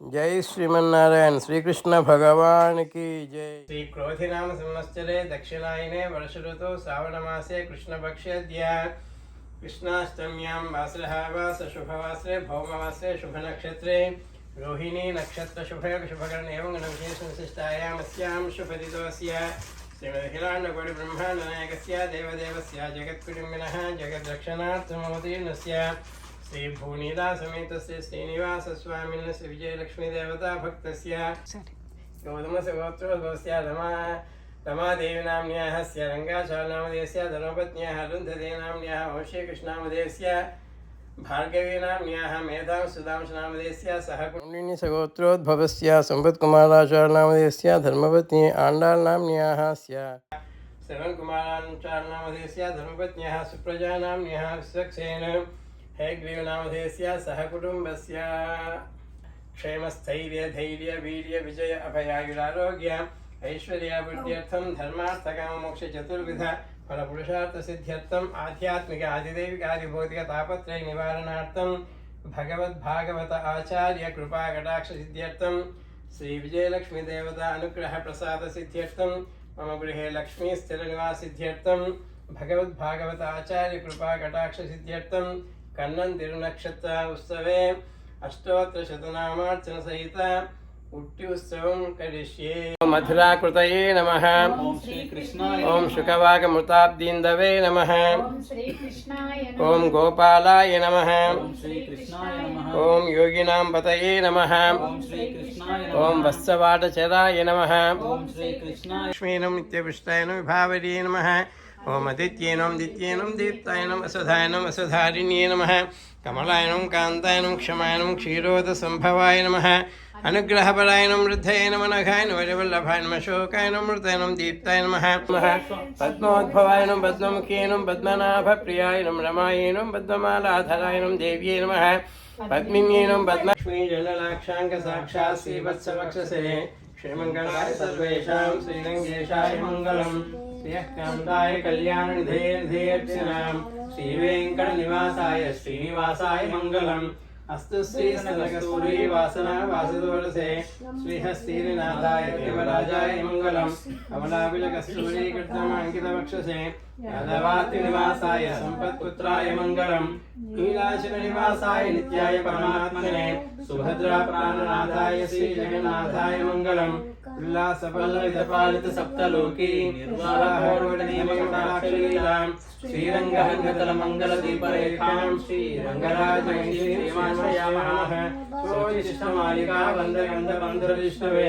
జై శ్రీమన్నారాయణ శ్రీకృష్ణ భగవానికి జై శ్రీ క్రోధినామ సంవత్సరే దక్షిణాయనే వర్ష ఋతౌ శ్రావణమాసే కృష్ణపక్షేద్య కృష్ణాష్టమ్యాం వాసరः వాస శుభవాసరే భౌమవాసరే శుభనక్షత్రే రోహిణీ నక్షత్ర శుభ శుభకరణ ఏవం గణవిశేష విశిష్టాయామస్యాం శుభదితోస్య శ్రీమదఖిలాండకోటి బ్రహ్మాండనాయకస్య దేవదేవస్య జగత్కుటుంబినः జగద్రక్షణార్థమవతీర్ణస్య श्री भुवनीदास समेत श्रीनिवास स्वामीन श्री विजय लक्ष्मी देवता भक्त गौतम से गोत्रोद्भवस्या रमा रमादेवी नाम्न्याः स्य रङ्गाशालनामधेयस्य धनपत्न्याः सह कुण्डिनी सगोत्रोद्भवस्य सम्पत्कुमाराचारनामधेयस्य धर्मपत्नी आण्डाल्नाम्न्याः स्य। श्रवणकुमाराचारनामधेयस्य धर्मपत्न्याः सुप्रजानाम्न्याः विश्वक्सेन हेग्रीवनामधेयस्य सह कुटुम्बस्य क्षेमस्थैर्य धैर्य वीर्य विजय अभयायुरारोग्य ऐश्वर्याभिवृद्ध्यर्थं धर्मार्थकाममोक्ष चतुर्विध फलपुरुषार्थसिद्ध्यर्थम् आध्यात्मिक आदिदैविक आदिभौतिक तापत्रय निवारणार्थं भगवद्भागवत आचार्य कृपाकटाक्षसिद्ध्यर्थं श्रीविजयलक्ष्मीदेवता अनुग्रहप्रसादसिद्ध्यर्थं मम गृहे लक्ष्मीस्थिरनिवासिद्ध्यर्थं भगवद्भागवत కన్నన్ తిరునక్షత్ర ఉత్సవే అష్టోత్తర శతనామార్చన సహిత ఉట్టి ఉత్సవం కరిష్యే. మధురాకృతయే నమ. ఓం శుకవాకమృతాబ్దీందవే నమ. ఓం గోపాలాయ నమ. ఓం యోగినాం పతయే నమ. ఓం వత్సవాటచరాయ నమ. లక్ష్మీనం నిత్యపుష్టాయ విభావరీ నమ. ఓం అతిథ్యే నం దిత్యే నం దీప్తాయ నం అసుధాయ నం అసుధారిణ్యే నమ కమలాయ నం కాంతాయ నం క్షమాయ నం క్షీరోద సంభవాయ నమ అనుగ్రహపరాయ నం వృద్ధయ నమ నఘాయ వరవల్లభాయ నమ శోకాయ దీప్తాయ నమ పద్మోద్భవాయ నం పద్మనాభ ప్రియాయ నం రమాయ దేవ్యే నమ పద్మిన్యే నం పద్మలక్ష్మీ జలలాక్షాంక సాక్షాత్ శ్రీవత్సవక్షసే श्रीमङ्गलाय सर्वेषां श्रीरङ्गेशाय मङ्गलम्। श्रियः कान्ताय कल्याणनिधेर्धेयर्चनां श्रीवेङ्कटनिवासाय श्रीनिवासाय मङ्गलम्। अस्तु श्रीस्तनकस्तूरी वासना वासुदोरसे श्रीहस्तीरिनाथाय देवराजाय मङ्गलम्। कमलाभिलकस्तूरी कृतमाङ्कितवक्षसे यादवात्रिनिवासाय सम्पत्पुत्राय मङ्गलम् नीलाचलनिवासाय नित्याय परमात्मने सुभद्रा प्राणनाथाय श्रीजगन्नाथाय मङ्गलम् उल्लासपल्लवितपालित सप्तलोकी निर्वाहोर्वणीयमकटाक्षलीलाम् श्रीरङ्गहङ्गतलमङ्गलदीपरेखां श्रीरङ्गराजं श्रीमाशयामः सोचिष्टमालिका वन्दगन्धबन्धुरविष्णवे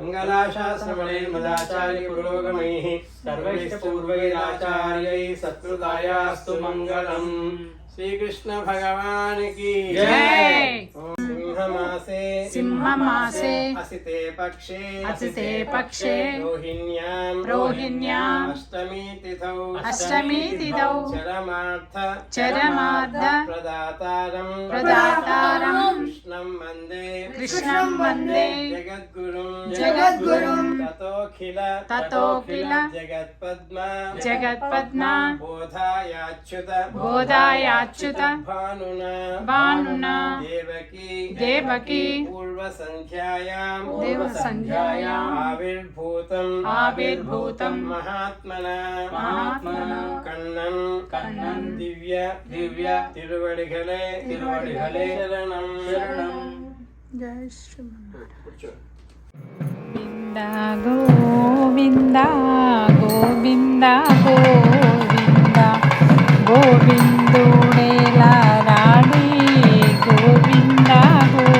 मङ्गलाशासमणे मदाचार्यपुरोगमैः सर्वैश्चपूर्वैराचार्यैः सत्कृतायास्तु मङ्गलम्। श्रीकृष्णभगवान् की जय। सिंहमासे सिंहमासे असिते पक्षे असिते पक्षे रोहिण्यां रोहिण्याम् अष्टमी तिथौ अष्टमी तिथौ चरमार्थ चरमार्थ प्रदातारं प्रदातारं कृष्णं वंदे कृष्णं वंदे जगद्गुरुं ततोऽखिल ततोऽखिल जगत्पद्मा जगत्पद्मा बोधायाच्युत बोधायाच्युत भानुना भानुना देवकी देवकी पूर्वसन्ध्यायां देवसन्ध्यायाम् आविर्भूतम् आविर्भूतं महात्मना महात्मना कण्णन् कण्णन् दिव्य दिव्य तिरुवडिगले तिरुवडिगले शरणं शरणं जय श्री गोविन्दा गोविन्दा गोविन्दा गोविन्दा गोविन्दुडेला राणी గోవింద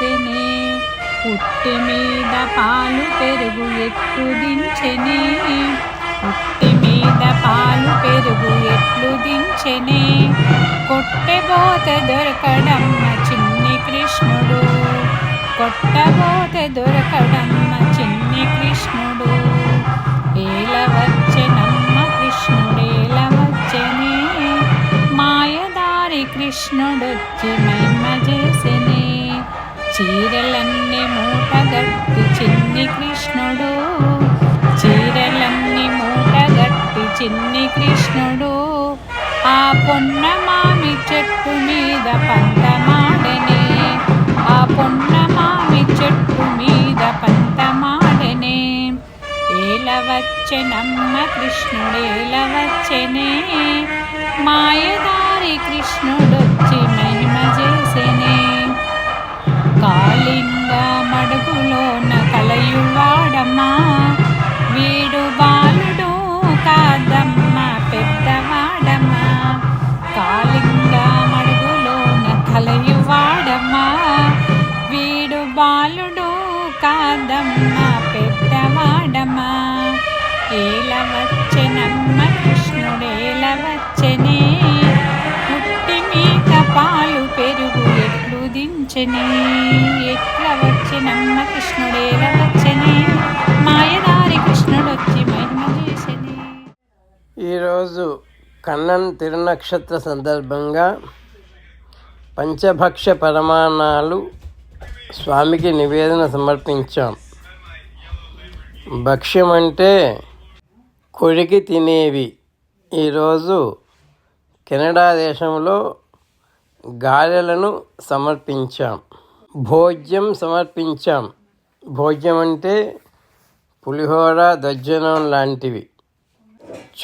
పుట్టి మీద పాలు పెరుగు ఎట్లు దించెనే. పుట్టి మీద పాలు పెరుగు ఎట్లు దించెనే. కొట్టబోత దొరకడమ్మ చిన్ని కృష్ణుడు. కొట్టబోత దొరకడమ్మ చిన్ని కృష్ణుడు. ఏల వచ్చెనమ్మ కృష్ణుడేల వచ్చెనే. మాయదారి కృష్ణుడొచ్చి మహిమ చేసెనే. చీరలన్నీ మూటగట్టి చిన్ని కృష్ణుడు. చీరలన్నీ మూటగట్టి చిన్ని కృష్ణుడు. ఆ పొన్న మామి చెట్టు మీద పంతమాడనే ఆ పొన్న మామి చెట్టు మీద పంతమాడనే ఏలవచ్చెనమ్మ వచ్చెనమ్మ కృష్ణుడేల మాయదారి కృష్ణుడొచ్చి మహిమ காலிங்கா மடகு దించెని ఎట్ల వచ్చెనమ్మ కృష్ణుడేల వచ్చెని మాయదారి కృష్ణుడొచ్చి మహిమ చేసెని. ఈరోజు కన్నన్ తిరునక్షత్ర సందర్భంగా పంచభక్ష పరమాణాలు స్వామికి నివేదన సమర్పించాం. భక్ష్యం అంటే కొరికి తినేవి. ఈరోజు కెనడా దేశంలో గారెలను సమర్పించాం. భోజ్యం సమర్పించాం. భోజ్యం అంటే పులిహోర దజ్జనం లాంటివి.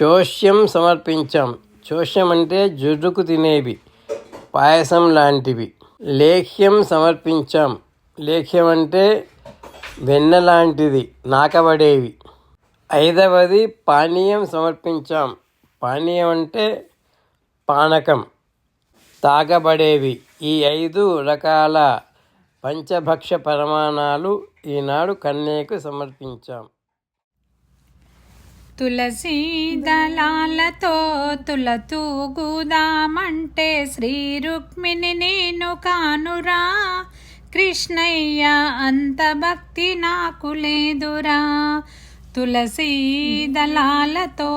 చోష్యం సమర్పించాం. చోష్యం అంటే జుడుకు తినేవి. పాయసం లాంటివి. లేహ్యం సమర్పించాం. లేహ్యం అంటే వెన్న లాంటిది నాకబడేవి. ఐదవది పానీయం సమర్పించాం. పానీయం అంటే పానకం. తాగబడేవి. ఈ ఐదు రకాల పంచభక్ష పరమాణాలు ఈనాడు కన్యకు సమర్పించాం. తులసి దళాలతో తులతూగుదామంటే శ్రీ రుక్మిణి నేను కానురా. కృష్ణయ్య అంత భక్తి నాకు లేదురా. తులసీ దళాలతో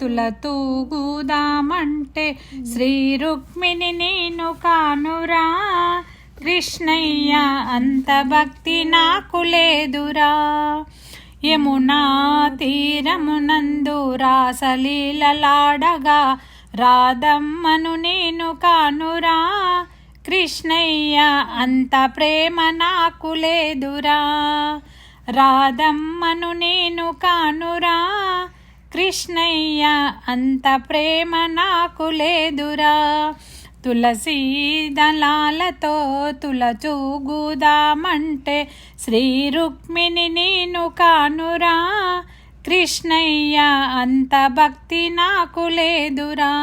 తులతూగుదామంటే శ్రీ రుక్మిణి నేను కానురా. కృష్ణయ్య అంత భక్తి నాకు లేదురా. యమునా తీరమునందు రాసలీలలాడగా రాధమ్మను నేను కానురా. కృష్ణయ్య అంత ప్రేమ నాకు లేదురా. రాధమ్మను నేను కానురా. కృష్ణయ్య అంత ప్రేమ నాకు లేదురా. తులసి దళాలతో తులచూగుదామంటే శ్రీ రుక్మిణి నేను కానురా. కృష్ణయ్య అంత భక్తి నాకు లేదురా.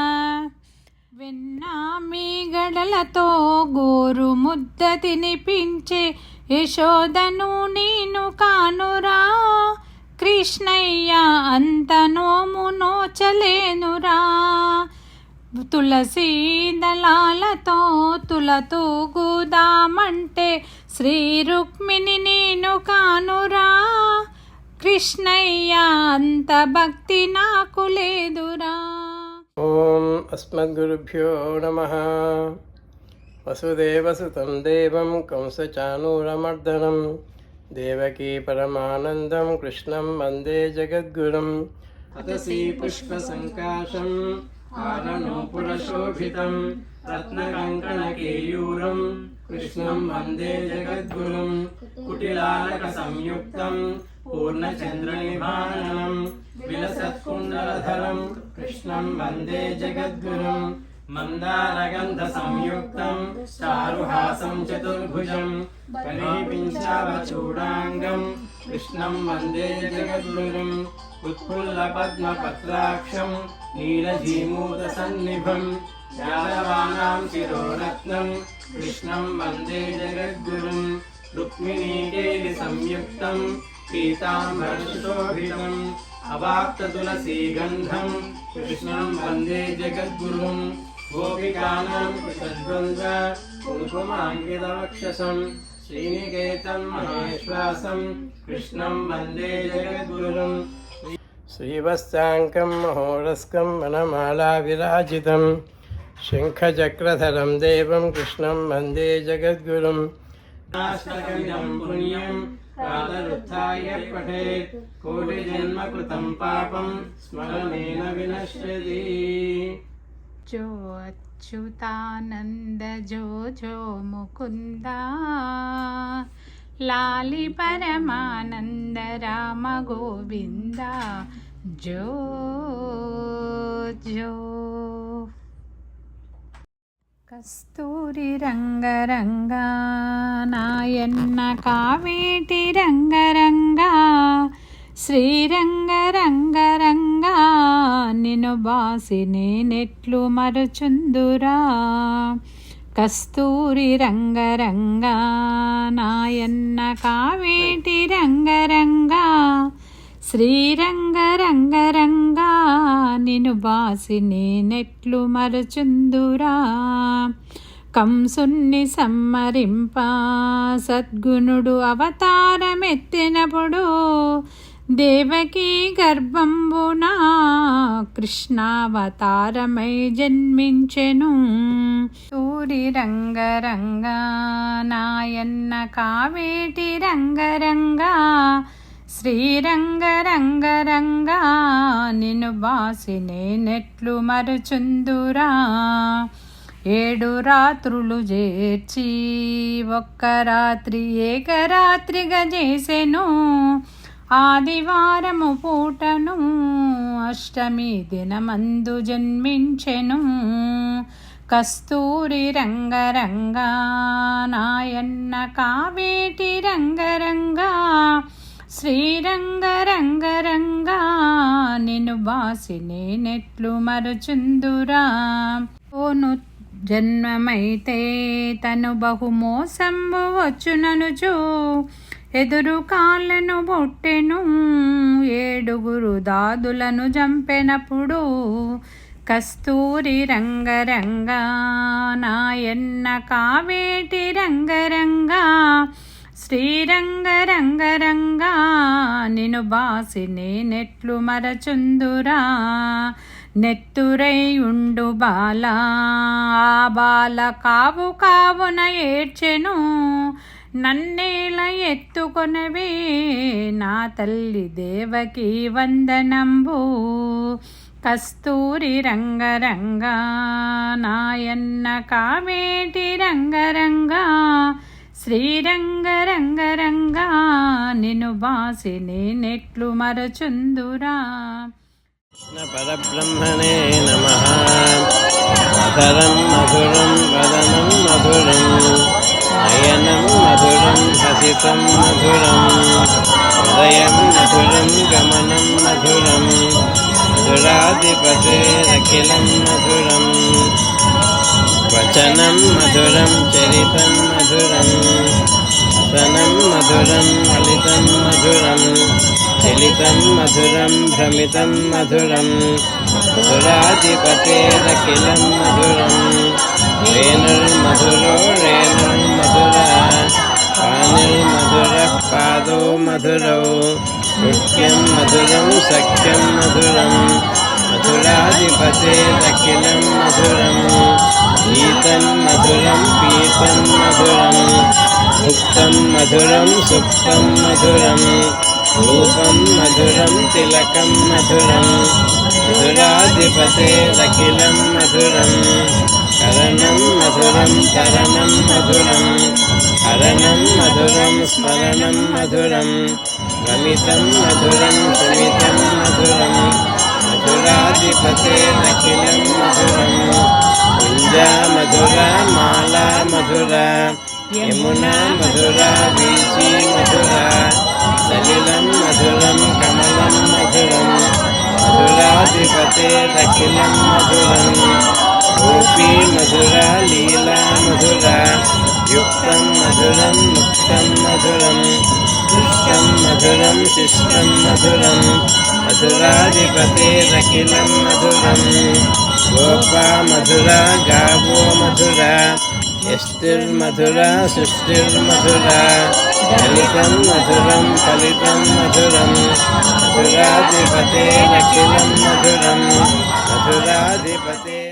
వెన్న మీ గడలతో గోరు ముద్ద తినిపించే యశోదను నేను కానురా. కృష్ణయ్య అంత నోము నోచలేనురా తులసి దళాలతో తులతూగుదామంటే శ్రీ రుక్మిణి నేను కానురా. కృష్ణయ్య అంత భక్తి నాకు లేదురా. ఓం అస్మద్గురుభ్యో నమ. వసుదేవసుతం దేవం కంసచానూరమర్దనం దేవకీ పరమానందం కృష్ణం వందే జగద్గురం అతసీ పుష్పసంకాశం ఆననూపురశోభితం రత్నకంకణకేయూరం కృష్ణం వందే జగద్గురం కుటిలాలక సంయుక్తం పూర్ణచంద్రనిభాననం విలసత్కుండలధరం కృష్ణం వందే జగద్గురం मन्दारगन्धसंयुक्तं चारुहासं चतुर्भुजं कलिपिञ्चावचूडाङ्गं कृष्णं वन्दे जगद्गुरुम् उत्फुल्लपद्मपत्राक्षं नीलजीमूतसन्निभं यादवानां शिरोरत्नं कृष्णं वन्दे जगद्गुरुं रुक्मिणीकेलिसंयुक्तं पीताम्बरशोभितम् अवाप्ततुलसीगन्धं कृष्णं वन्दे जगद्गुरुम् गोपिकानां कृतद्वन्द्व कुङ्कुमाङ्कितवक्षसं श्रीनिकेतं महेश्वासं कृष्णं वन्दे जगद्गुरुम् श्रीवत्साङ्कं महोरस्कं वनमालाविराजितं शङ्खचक्रधरं देवं कृष्णं वन्दे जगद्गुरुम् नाष्टकमिदं पुण्यं प्रातरुत्थाय पठेत् कोटिजन्मकृतं पापं स्मरणेन विनश्यति అచ్చు అచ్యుతానంద జో జో ముకుంద. లాలి పరమానంద రామ గోవింద. జో జో. కస్తూరి రంగరంగా నాయన్న కావేటి రంగరంగా శ్రీరంగ రంగరంగా నిను బాసి నేనెట్లు మరుచుందురా. కస్తూరి రంగరంగా నాయన్న కావేటి రంగరంగా శ్రీరంగ రంగరంగా నిను బాసి నేనెట్లు మరచుందురా. కంసున్ని సమ్మరింప సద్గుణుడు అవతారమెత్తినప్పుడు దేవకీ గర్భంబున కృష్ణావతారమై జన్మించెను. సూరి రంగరంగ నాయన్న కావేటి రంగరంగా శ్రీరంగ రంగ నిన్ను బాసి నేనెట్లు మరుచుందురా. ఏడు రాత్రులు చేర్చి ఒక్క రాత్రి ఏకరాత్రిగా చేసెను ఆదివారము పూటను అష్టమి దినమందు జన్మించెను. కస్తూరి రంగరంగా నాయన్న కావేటి రంగరంగా శ్రీరంగ రంగరంగా నిన్ను బాసి నేనెట్లు మరుచుందురా. ఓను జన్మమైతే తను బహుమోసం మోసంబు వచ్చుననుచు ఎదురు కాళ్ళను బొట్టెను ఏడుగురు దాదులను చంపెనప్పుడు కస్తూరి రంగరంగా నాయన్న కావేటి రంగరంగా శ్రీరంగ రంగరంగా నిను బాసి నేనెట్లు మరచుందురా నెత్తురై ఉండు బాల ఆ బాల కావు కావున ఏడ్చెను నన్నేల ఎత్తుకొనవే నా తల్లి దేవకి వందనంబు కస్తూరి రంగరంగా నాయన్న కావేటి రంగరంగా శ్రీరంగ రంగరంగా నిన్ను బాసి నేనెట్లు మరచుందురా కృష్ణ పరబ్రహ్మణే నమ మధురం వదనం మధురం నయనం మధురం హసితం మధురం హృదయం మధురం గమనం మధురం మధురాధిపతేరఖిలం మధురం వచనం మధురం చరితం మధురం వసనం మధురం లలితం మధురం చలితం మధురం భ్రమితం మధురం మధురాధిపతేరఖిలం మధురం రేణుర్మధురో రేణుర్మధుర పాదో మధురౌ నృత్యం మధురం సఖ్యం మధురం మధురాధిపతేరఖిలం మధురం గీతం మధురం పీతం మధురం ముక్తం మధురం సుప్తం మధురం రూపం మధురం తిలకం మధురం మధురాధిపతేరఖిలం మధురం కరణం మధురం తరణం మధురం హరణం మధురం స్మరణం మధురం రమితం మధురం సుమితం మధురం మధురాధిపతేరఖిలం మధురం కుంజా మధుర మాలా మధుర యమునా మధుర వీచి మధుర సలిలం మధురం కమలం మధురం मधुराधिपते अखिलं मधुरं गोपी मधुरा लीला मधुरा युक्तं मधुरं मुक्तं मधुरं दुष्टं मधुरं शिष्टं मधुरं मधुराधिपते अखिलं मधुरं गोपा मधुरा गावो मधुरा మధురా యష్టిర్మధురా సృష్టిర్మధురా ఫలితం మధురం ఫలితం మధురం మధురాధిపతేరఖిలం మధురం మధురాధిపతే